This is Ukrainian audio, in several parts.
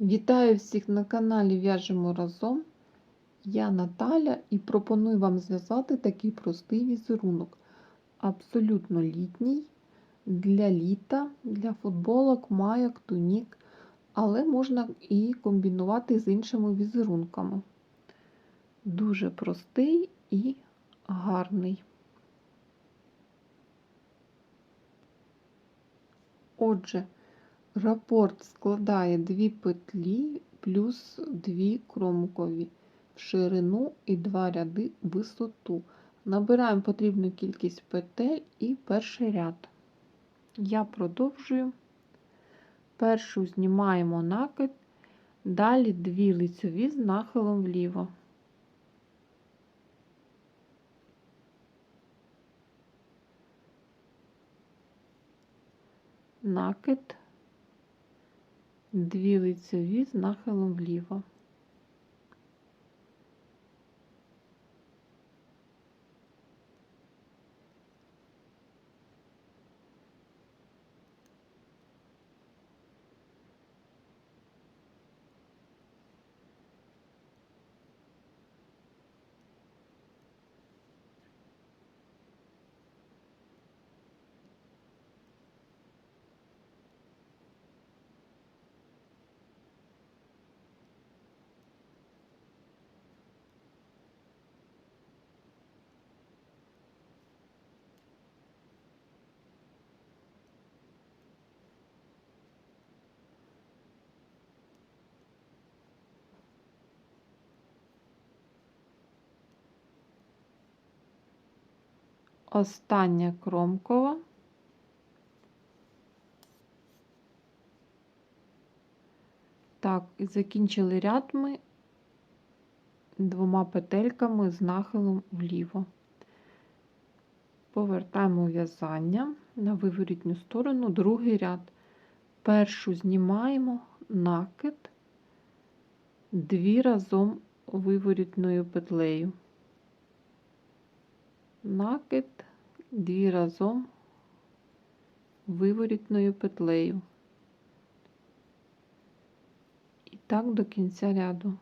Вітаю всіх на каналі В'яжемо разом. Я Наталя і пропоную вам зв'язати такий простий візерунок. Абсолютно літній для літа, для футболок, майок, тунік, але можна і комбінувати з іншими візерунками. Дуже простий і гарний. Отже, Рапорт складає дві петлі плюс дві кромкові в ширину і два ряди в висоту. Набираємо потрібну кількість петель і перший ряд. Я продовжую. Першу знімаємо накид, далі дві лицьові з нахилом вліво. Накид дві лицеві з нахилом вліво. Остання кромкова. Так, і закінчили ряд ми двома петельками з нахилом вліво. Повертаємо в'язання на виворітню сторону, другий ряд. Першу знімаємо накид дві разом виворітною петлею. Накид дві разом виворітною петлею. І так до кінця ряду.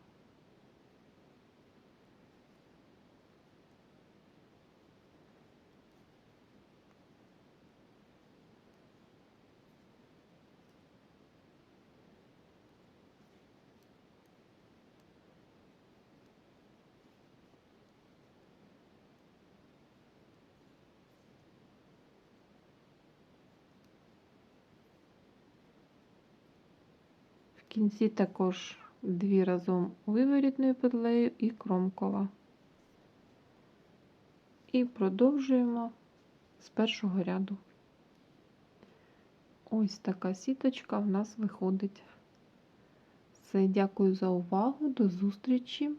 Кінці також дві разом виворітною петлею і кромкова. І продовжуємо з першого ряду. Ось така сіточка в нас виходить. Все, дякую за увагу, до зустрічі!